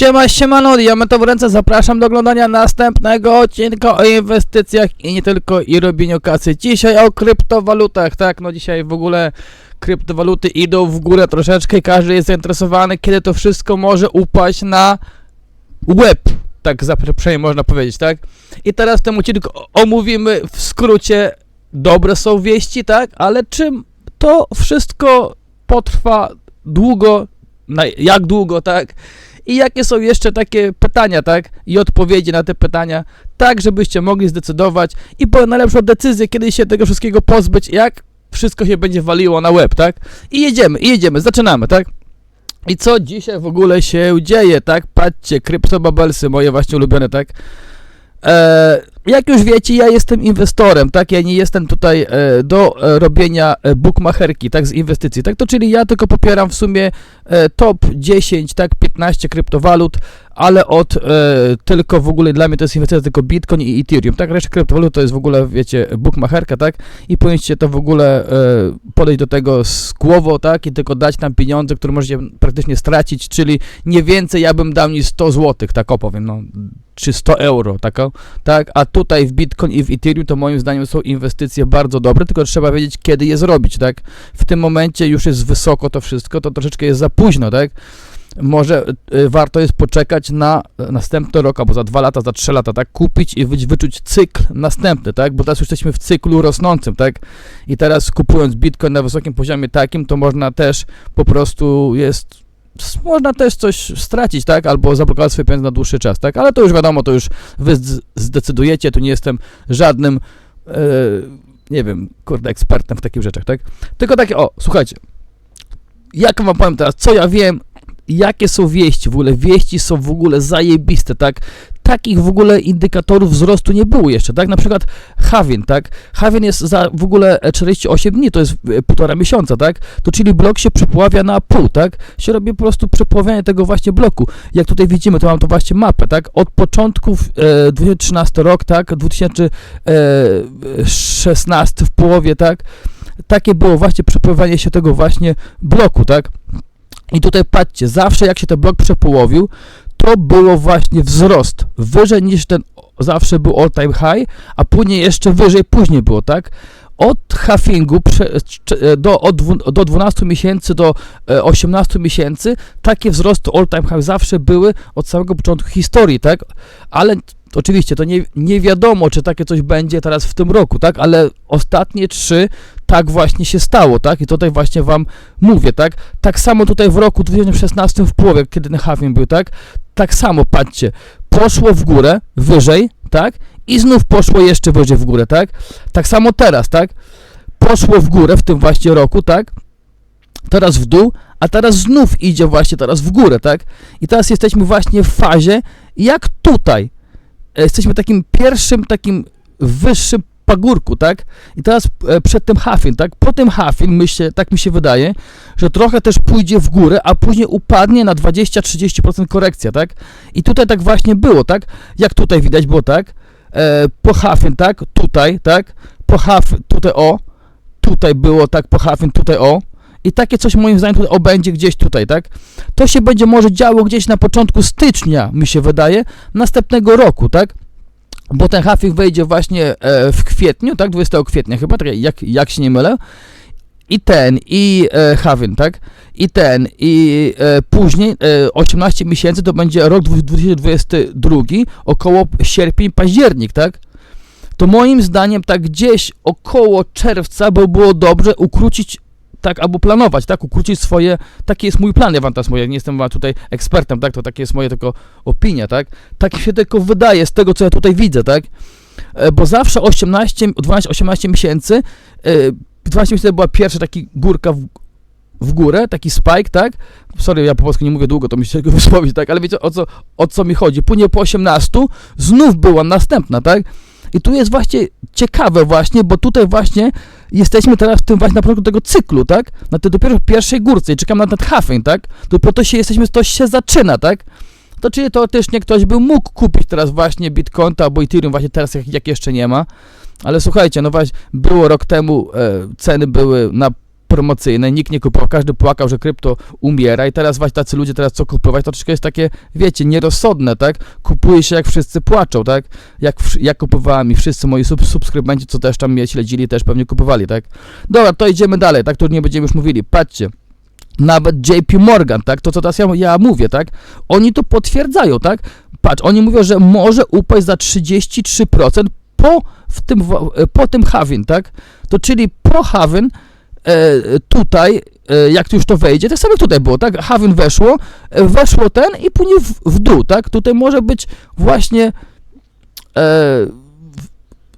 Siema, siemano, diament w ręce, zapraszam do oglądania następnego odcinka o inwestycjach i nie tylko i robieniu kasy. Dzisiaj o kryptowalutach, tak, no dzisiaj w ogóle kryptowaluty idą w górę troszeczkę każdy jest zainteresowany, kiedy to wszystko może upaść na łeb, tak za przynajmniej można powiedzieć, tak? I teraz w tym odcinku omówimy w skrócie, dobre są wieści, tak, ale czym to wszystko potrwa długo, jak długo, tak? I jakie są jeszcze takie pytania, tak? I odpowiedzi na te pytania, tak żebyście mogli zdecydować i po najlepszą decyzję, kiedy się tego wszystkiego pozbyć, jak wszystko się będzie waliło na łeb, tak? I jedziemy, i jedziemy, zaczynamy, tak? I co dzisiaj w ogóle się dzieje, tak? Patrzcie, kryptobabelsy moje właśnie ulubione, tak? E, jak już wiecie, ja jestem inwestorem, tak? Ja nie jestem tutaj e, do e, robienia e, bookmacherki, tak? Z inwestycji, tak? To czyli ja tylko popieram w sumie top 10, tak? 15 kryptowalut, ale od e, tylko w ogóle dla mnie to jest inwestycja tylko Bitcoin i Ethereum, tak? Reszta kryptowalut to jest w ogóle, wiecie, bookmacherka, tak? I powinniście to w ogóle e, podejść do tego z głową, tak? I tylko dać tam pieniądze, które możecie praktycznie stracić, czyli nie więcej ja bym dał niż 100 zł, tak opowiem, no, czy 100 euro, tak? tak? A tutaj w Bitcoin i w Ethereum to moim zdaniem są inwestycje bardzo dobre, tylko trzeba wiedzieć, kiedy je zrobić, tak? W tym momencie już jest wysoko to wszystko, to troszeczkę jest za późno, tak? Może y, warto jest poczekać na y, następny rok, albo za dwa lata, za trzy lata, tak? Kupić i wy, wyczuć cykl następny, tak? Bo teraz jesteśmy w cyklu rosnącym, tak? I teraz kupując Bitcoin na wysokim poziomie takim, to można też po prostu jest można też coś stracić, tak? Albo zablokować swoje pieniądze na dłuższy czas, tak? Ale to już wiadomo, to już wy zdecydujecie, tu nie jestem żadnym, e, nie wiem, kurde, ekspertem w takich rzeczach, tak? Tylko takie, o, słuchajcie, jak wam powiem teraz, co ja wiem, jakie są wieści, w ogóle wieści są w ogóle zajebiste, tak? Takich w ogóle indykatorów wzrostu nie było jeszcze, tak? Na przykład Havin, tak? Havin jest za w ogóle e, 48 dni, to jest e, półtora miesiąca, tak? To czyli blok się przepławia na pół, tak? Się robi po prostu przepławianie tego właśnie bloku. Jak tutaj widzimy, to mam to właśnie mapę, tak? Od początków e, 2013 rok, tak? 2016 w połowie, tak? Takie było właśnie przepływanie się tego właśnie bloku, tak? I tutaj patrzcie, zawsze jak się ten blok przepołowił, to było właśnie wzrost wyżej niż ten zawsze był all time high, a później jeszcze wyżej później było, tak? Od prze, cze- do, od, do 12 miesięcy do e, 18 miesięcy takie wzrosty all time high zawsze były od samego początku historii, tak? Ale oczywiście to nie, nie wiadomo, czy takie coś będzie teraz w tym roku, tak? Ale ostatnie trzy tak właśnie się stało, tak? I tutaj właśnie wam mówię, tak? Tak samo tutaj w roku 2016 w połowie, kiedy halving był, tak? Tak samo, patrzcie, poszło w górę, wyżej, tak? I znów poszło jeszcze wyżej w górę, tak? Tak samo teraz, tak? Poszło w górę w tym właśnie roku, tak? Teraz w dół, a teraz znów idzie właśnie teraz w górę, tak? I teraz jesteśmy właśnie w fazie, jak tutaj. E, Jesteśmy takim pierwszym, takim wyższym pagórku, tak? I teraz e, przed tym hafin, tak? Po tym hafin, myślę, tak mi się wydaje, że trochę też pójdzie w górę, a później upadnie na 20-30% korekcja, tak? I tutaj tak właśnie było, tak? Jak tutaj widać było, tak? E, po hafin, tak? Tutaj, tak? Po hafin, tutaj o, tutaj było, tak? Po hafin, tutaj o. I takie coś moim zdaniem tutaj o będzie gdzieś tutaj, tak? To się będzie może działo gdzieś na początku stycznia, mi się wydaje, następnego roku, tak? Bo ten hafik wejdzie właśnie e, w kwietniu, tak? 20 kwietnia chyba, jak, jak się nie mylę. I ten, i e, tak? I ten, i e, później e, 18 miesięcy to będzie rok 2022, około sierpień, październik, tak? To moim zdaniem tak gdzieś około czerwca by było dobrze ukrócić tak, albo planować, tak, ukrócić swoje, taki jest mój plan, ja wam teraz mówię, nie jestem tutaj ekspertem, tak, to takie jest moje tylko opinia, tak, tak się tylko wydaje z tego, co ja tutaj widzę, tak, E, bo zawsze 18, 12-18 miesięcy, e, 12 miesięcy to była pierwsza taki górka w, w górę, taki spike, tak, sorry, ja po polsku nie mówię długo, to mi się tego tak, ale wiecie o co, o co mi chodzi, później po 18 znów była następna, tak, i tu jest właśnie ciekawe właśnie, bo tutaj właśnie jesteśmy teraz w tym właśnie na początku tego cyklu, tak? Na tej dopiero pierwszej górce i czekam na ten halving, tak? Dopiero to się jesteśmy, to się zaczyna, tak? To czyli teoretycznie ktoś by mógł kupić teraz właśnie Bitcoin albo Ethereum właśnie teraz jak, jak jeszcze nie ma. Ale słuchajcie, no właśnie było rok temu, e, ceny były na promocyjne, nikt nie kupował, każdy płakał, że krypto umiera i teraz właśnie tacy ludzie teraz co kupować, to troszkę jest takie, wiecie, nierozsądne, tak? Kupuje się jak wszyscy płaczą, tak? Jak, jak kupowałem i wszyscy moi sub subskrybenci, co też tam mnie śledzili, też pewnie kupowali, tak? Dobra, to idziemy dalej, tak? Tu nie będziemy już mówili, patrzcie. Nawet JP Morgan, tak? To co teraz ja, ja mówię, tak? Oni to potwierdzają, tak? Patrz, oni mówią, że może upaść za 33% po, w tym, po tym halving, tak? To czyli po halving e, tutaj, e, jak już to wejdzie, tak samo tutaj było, tak? Halving weszło, e, weszło ten i później w, w dół, tak? Tutaj może być właśnie e,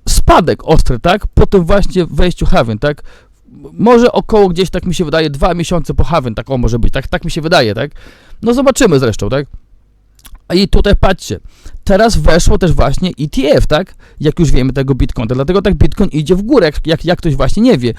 spadek ostry, tak? Po tym właśnie wejściu halving, tak? Może około gdzieś, tak mi się wydaje, dwa miesiące po halving, tak o może być, tak, tak mi się wydaje, tak? No zobaczymy zresztą, tak? I tutaj patrzcie, teraz weszło też właśnie ETF, tak? Jak już wiemy tego Bitcoina, dlatego tak Bitcoin idzie w górę, jak, jak, jak ktoś właśnie nie wie.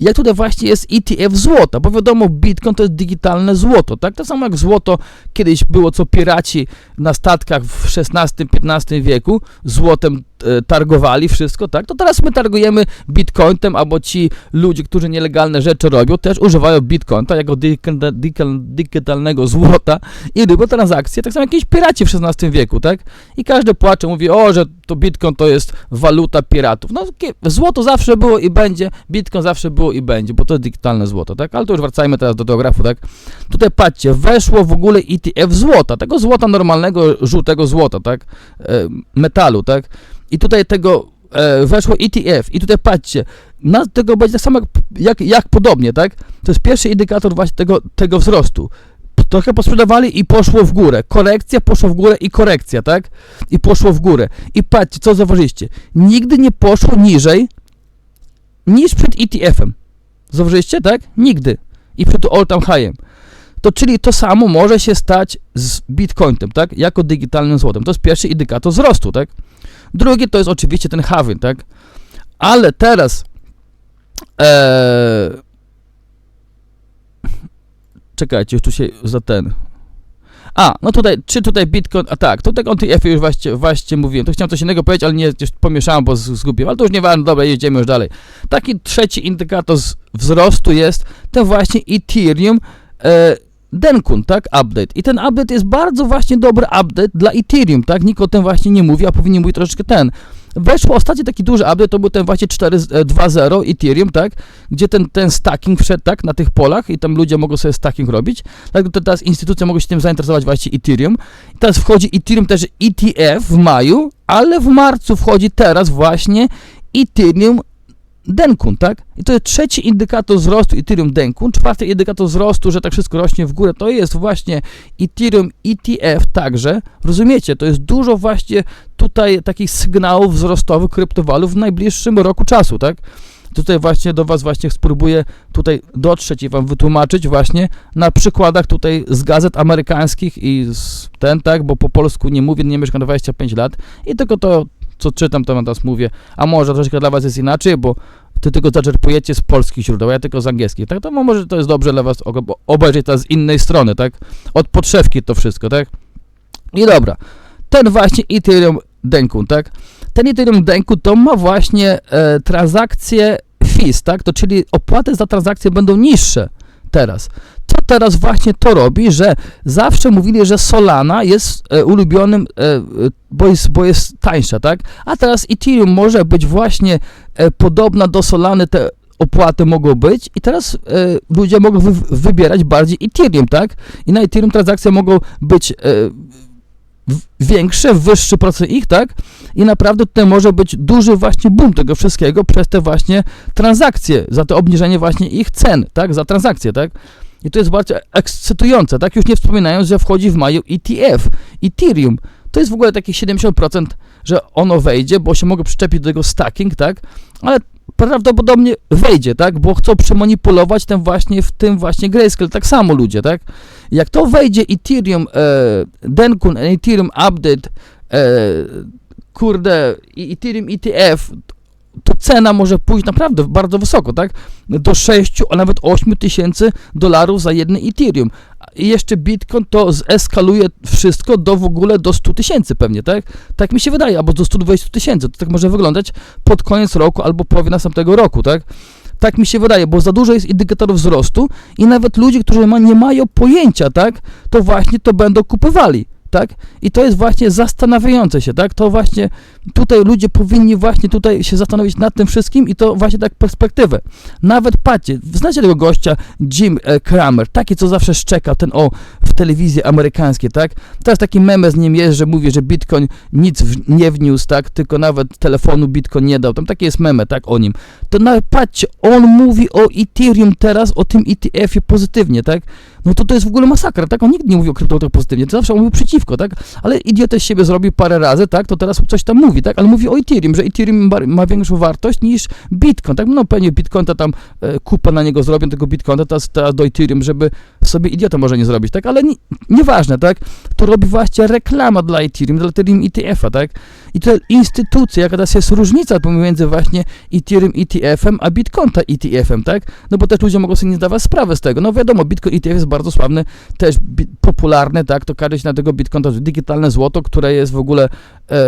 Jak tutaj właśnie jest ETF złota, bo wiadomo, Bitcoin to jest digitalne złoto, tak? To samo jak złoto kiedyś było, co piraci na statkach w XVI-XV wieku złotem targowali wszystko, tak? To teraz my targujemy Bitcoinem, albo ci ludzie, którzy nielegalne rzeczy robią, też używają Bitcoina jako digital- digital- digitalnego złota i robią transakcje, tak samo jak jakieś piraci w XVI wieku, tak? I każdy płacze, mówi, o, że to Bitcoin to jest waluta piratów. No, złoto zawsze było i będzie, Bitcoin zawsze było i będzie, bo to jest digitalne złoto, tak? Ale to już wracajmy teraz do tego grafu, tak? Tutaj patrzcie, weszło w ogóle ETF złota, tego złota normalnego, żółtego złota, tak? E, metalu, tak? I tutaj tego e, weszło ETF i tutaj patrzcie, na tego będzie tak samo jak, jak, podobnie, tak? To jest pierwszy indykator właśnie tego, tego wzrostu. Trochę posprzedawali i poszło w górę. Korekcja poszła w górę i korekcja, tak? I poszło w górę. I patrzcie, co zauważyliście. Nigdy nie poszło niżej niż przed ETF-em. Zauważyliście, tak? Nigdy. I przed all time high'em. To czyli to samo może się stać z Bitcoinem, tak? Jako digitalnym złotem. To jest pierwszy indykator wzrostu, tak? Drugi to jest oczywiście ten halving, tak? Ale teraz e, czekajcie, już tu się za ten a, no tutaj, czy tutaj Bitcoin, a tak, tutaj o tych już właśnie, właśnie mówiłem, to chciałem coś innego powiedzieć, ale nie, gdzieś pomieszałem, bo zgubiłem, ale to już nie ważne, dobra, jedziemy już dalej. Taki trzeci indykator wzrostu jest ten właśnie Ethereum e, Denkun, tak, update. I ten update jest bardzo właśnie dobry update dla Ethereum, tak, nikt o tym właśnie nie mówi, a powinien mówić troszeczkę ten. Weszło ostatni taki duży update, to był ten właśnie 4.2.0 Ethereum, tak, gdzie ten, ten stacking wszedł, tak, na tych polach i tam ludzie mogą sobie stacking robić, tak, to teraz instytucje mogą się tym zainteresować właśnie Ethereum. I teraz wchodzi Ethereum też ETF w maju, ale w marcu wchodzi teraz właśnie Ethereum Denkun, tak? I to jest trzeci indykator wzrostu Ethereum Denkun. Czwarty indykator wzrostu, że tak wszystko rośnie w górę, to jest właśnie Ethereum ETF także. Rozumiecie? To jest dużo właśnie tutaj takich sygnałów wzrostowych kryptowalut w najbliższym roku czasu, tak? Tutaj właśnie do Was właśnie spróbuję tutaj dotrzeć i Wam wytłumaczyć właśnie na przykładach tutaj z gazet amerykańskich i z ten, tak, bo po polsku nie mówię, nie mieszkam 25 lat i tylko to, co czytam, to Wam teraz mówię, a może troszkę dla Was jest inaczej, bo Ty tylko zaczerpujecie z polskich źródeł, ja tylko z angielskich, tak, to może to jest dobrze dla Was obejrzeć to z innej strony, tak, od podszewki to wszystko, tak. I dobra, ten właśnie Ethereum Denkun, tak, ten Ethereum Denkun to ma właśnie e, transakcje fees, tak, to czyli opłaty za transakcje będą niższe teraz. Teraz właśnie to robi, że zawsze mówili, że Solana jest e, ulubionym, e, e, bo, jest, bo jest tańsza, tak? A teraz Ethereum może być właśnie e, podobna do Solany, te opłaty mogą być i teraz e, ludzie mogą wy, wybierać bardziej Ethereum, tak? I na Ethereum transakcje mogą być e, większe, wyższy procent ich, tak? I naprawdę tutaj może być duży właśnie boom tego wszystkiego przez te właśnie transakcje, za to obniżenie właśnie ich cen, tak? Za transakcje, tak? I to jest bardzo ekscytujące, tak? Już nie wspominając, że wchodzi w maju ETF, Ethereum. To jest w ogóle takie 70%, że ono wejdzie, bo się mogę przyczepić do tego stacking, tak? Ale prawdopodobnie wejdzie, tak? Bo chcą przemanipulować ten właśnie w tym właśnie Grayscale, tak samo ludzie, tak? Jak to wejdzie Ethereum, e, Denkun, Ethereum Update, e, kurde, Ethereum ETF, to cena może pójść naprawdę bardzo wysoko, tak? Do 6, a nawet 8 tysięcy dolarów za jedny Ethereum. I jeszcze Bitcoin to zeskaluje wszystko do w ogóle do 100 tysięcy pewnie, tak? Tak mi się wydaje, albo do 120 tysięcy. To tak może wyglądać pod koniec roku albo połowie następnego roku, tak? Tak mi się wydaje, bo za dużo jest indykatorów wzrostu i nawet ludzie, którzy ma, nie mają pojęcia, tak, to właśnie to będą kupowali tak? I to jest właśnie zastanawiające się, tak? To właśnie tutaj ludzie powinni właśnie tutaj się zastanowić nad tym wszystkim i to właśnie tak perspektywę. Nawet patrzcie, znacie tego gościa Jim e, Kramer, taki co zawsze szczeka, ten o w telewizji amerykańskiej, tak? Teraz taki meme z nim jest, że mówi, że Bitcoin nic nie wniósł, tak? Tylko nawet telefonu Bitcoin nie dał. Tam takie jest meme, tak? O nim. To nawet patrzcie, on mówi o Ethereum teraz, o tym ETF-ie pozytywnie, tak? No to to jest w ogóle masakra, tak? On nigdy nie mówił o kryptowalutach pozytywnie, to zawsze mówił przeciwko, tak? Ale idiotę z siebie zrobił parę razy, tak? To teraz coś tam mówi, tak? Ale mówi o Ethereum, że Ethereum ma, większą wartość niż Bitcoin, tak? No pewnie Bitcoin to tam e, kupa na niego zrobią, tego Bitcoina teraz, teraz do Ethereum, żeby sobie idiota może nie zrobić, tak? Ale nie, nieważne, tak? To robi właśnie reklama dla Ethereum, dla Ethereum ETF-a, tak? I to instytucja, jaka teraz jest różnica pomiędzy właśnie Ethereum ETF-em, a Bitcoin ETF-em, tak? No bo też ludzie mogą sobie nie zdawać sprawy z tego. No wiadomo, Bitcoin ETF jest bardzo sławny, też popularny, tak? To się na tego jest digitalne złoto, które jest w ogóle e, e,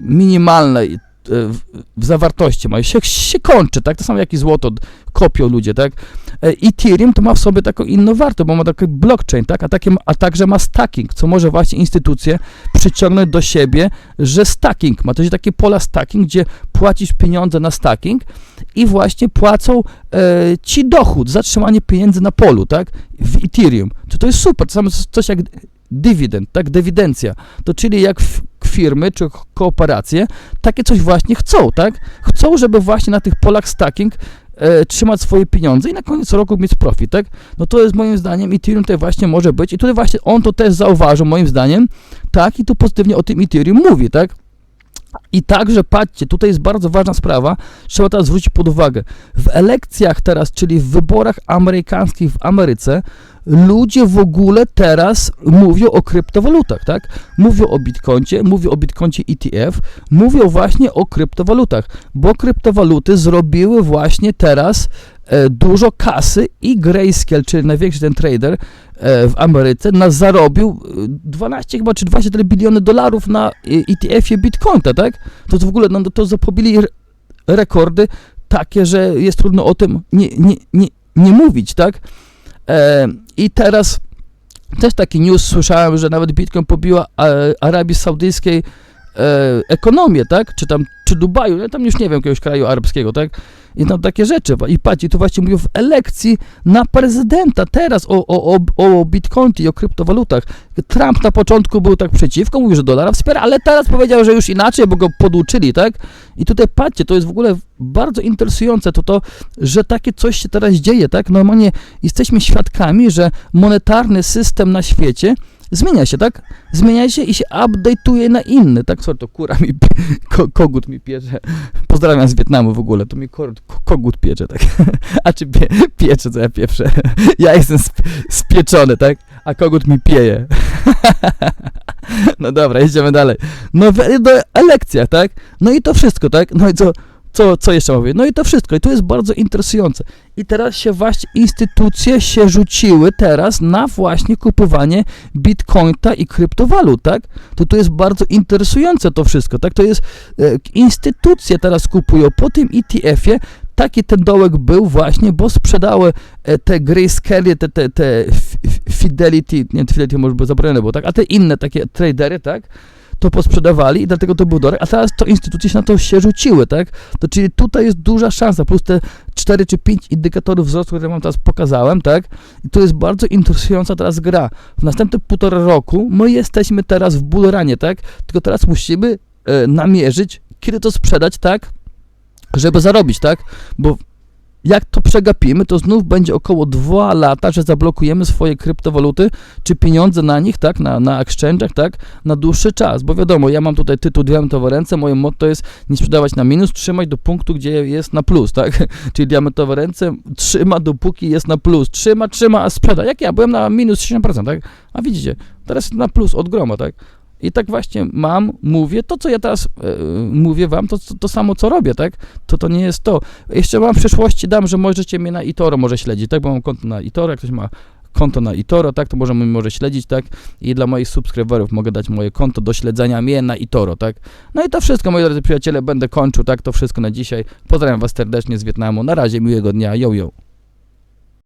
minimalne w, w zawartości ma, się, się kończy, tak? To samo jak i złoto kopią ludzie, tak? E, Ethereum to ma w sobie taką inną wartość, bo ma taki blockchain, tak? A, takie, a także ma stacking, co może właśnie instytucje przyciągnąć do siebie, że stacking ma. To jest takie pola stacking, gdzie płacisz pieniądze na stacking i właśnie płacą e, ci dochód, zatrzymanie pieniędzy na polu, tak? W Ethereum. To, to jest super, to samo coś jak dywidend, tak, dywidencja, to czyli jak firmy czy kooperacje takie coś właśnie chcą, tak, chcą, żeby właśnie na tych polach stacking e, trzymać swoje pieniądze i na koniec roku mieć profit, tak, no to jest moim zdaniem Ethereum tutaj właśnie może być i tutaj właśnie on to też zauważył moim zdaniem, tak, i tu pozytywnie o tym Ethereum mówi, tak, i także patrzcie, tutaj jest bardzo ważna sprawa, trzeba teraz zwrócić pod uwagę. W elekcjach teraz, czyli w wyborach amerykańskich w Ameryce, ludzie w ogóle teraz mówią o kryptowalutach, tak? Mówią o Bitcoincie, mówią o Bitcoincie ETF, mówią właśnie o kryptowalutach, bo kryptowaluty zrobiły właśnie teraz e, dużo kasy i Grayscale, czyli największy ten trader e, w Ameryce, nas zarobił 12 e, chyba czy 24 biliony dolarów na ETF-ie Bitcoina, tak? To w ogóle no, to zapobili rekordy takie, że jest trudno o tym nie, nie, nie, nie mówić, tak? E, I teraz też taki news słyszałem, że nawet Bitcoin pobiła e, Arabii Saudyjskiej e, ekonomię, tak? Czy tam, czy Dubaju, ja tam już nie wiem, jakiegoś kraju arabskiego, tak? I tam takie rzeczy. I patrzcie, tu właśnie mówią w elekcji na prezydenta teraz o, o, o, o bitcoin i o kryptowalutach. Trump na początku był tak przeciwko, mówił, że dolara wspiera, ale teraz powiedział, że już inaczej, bo go poduczyli, tak? I tutaj patrzcie, to jest w ogóle bardzo interesujące to to, że takie coś się teraz dzieje, tak? Normalnie jesteśmy świadkami, że monetarny system na świecie zmienia się, tak? Zmienia się i się update'uje na inny, tak? Sorry, to kura mi, ko, kogut mi piecze. Pozdrawiam z Wietnamu w ogóle, to mi ko, kogut piecze, tak? A czy pie, piecze, co ja pieprzę? Ja jestem sp, spieczony, tak? A kogut mi pieje. No dobra, idziemy dalej. No do elekcja, tak? No i to wszystko, tak? No i co? Co, co jeszcze mówię? No i to wszystko. I to jest bardzo interesujące. I teraz się właśnie instytucje się rzuciły teraz na właśnie kupowanie bitcoina i kryptowalut, tak? To to jest bardzo interesujące to wszystko, tak? To jest, e, instytucje teraz kupują po tym ETF-ie, taki ten dołek był właśnie, bo sprzedały e, te Grayscale, te, te, te Fidelity, nie Fidelity może by zabrane było, tak? A te inne takie tradery, tak? To posprzedawali i dlatego to był dorek, a teraz to instytucje się na to się rzuciły, tak? To czyli tutaj jest duża szansa, plus te 4 czy 5 indykatorów wzrostu, które wam teraz pokazałem, tak? I to jest bardzo interesująca teraz gra. W następnym półtora roku my jesteśmy teraz w bullranie, tak? Tylko teraz musimy e, namierzyć, kiedy to sprzedać, tak? Żeby zarobić, tak? Bo jak to przegapimy, to znów będzie około 2 lata, że zablokujemy swoje kryptowaluty, czy pieniądze na nich, tak, na, na exchange'ach, tak, na dłuższy czas, bo wiadomo, ja mam tutaj tytuł diamentowe ręce, moje motto jest nie sprzedawać na minus, trzymać do punktu, gdzie jest na plus, tak, czyli diamentowe ręce trzyma dopóki jest na plus, trzyma, trzyma, a sprzeda, jak ja byłem na minus 7%, tak, a widzicie, teraz na plus od groma, tak, i tak właśnie mam, mówię, to co ja teraz e, mówię wam, to, to, to samo co robię, tak? To to nie jest to. Jeszcze wam w przyszłości dam, że możecie mnie na Itoro może śledzić, tak? Bo mam konto na Itoro, jak ktoś ma konto na Itoro, tak, to możemy może śledzić, tak, i dla moich subskryberów mogę dać moje konto do śledzenia mnie na Itoro, tak. No i to wszystko, moi drodzy przyjaciele, będę kończył, tak, to wszystko na dzisiaj. Pozdrawiam Was serdecznie z Wietnamu, na razie, miłego dnia, yo yo.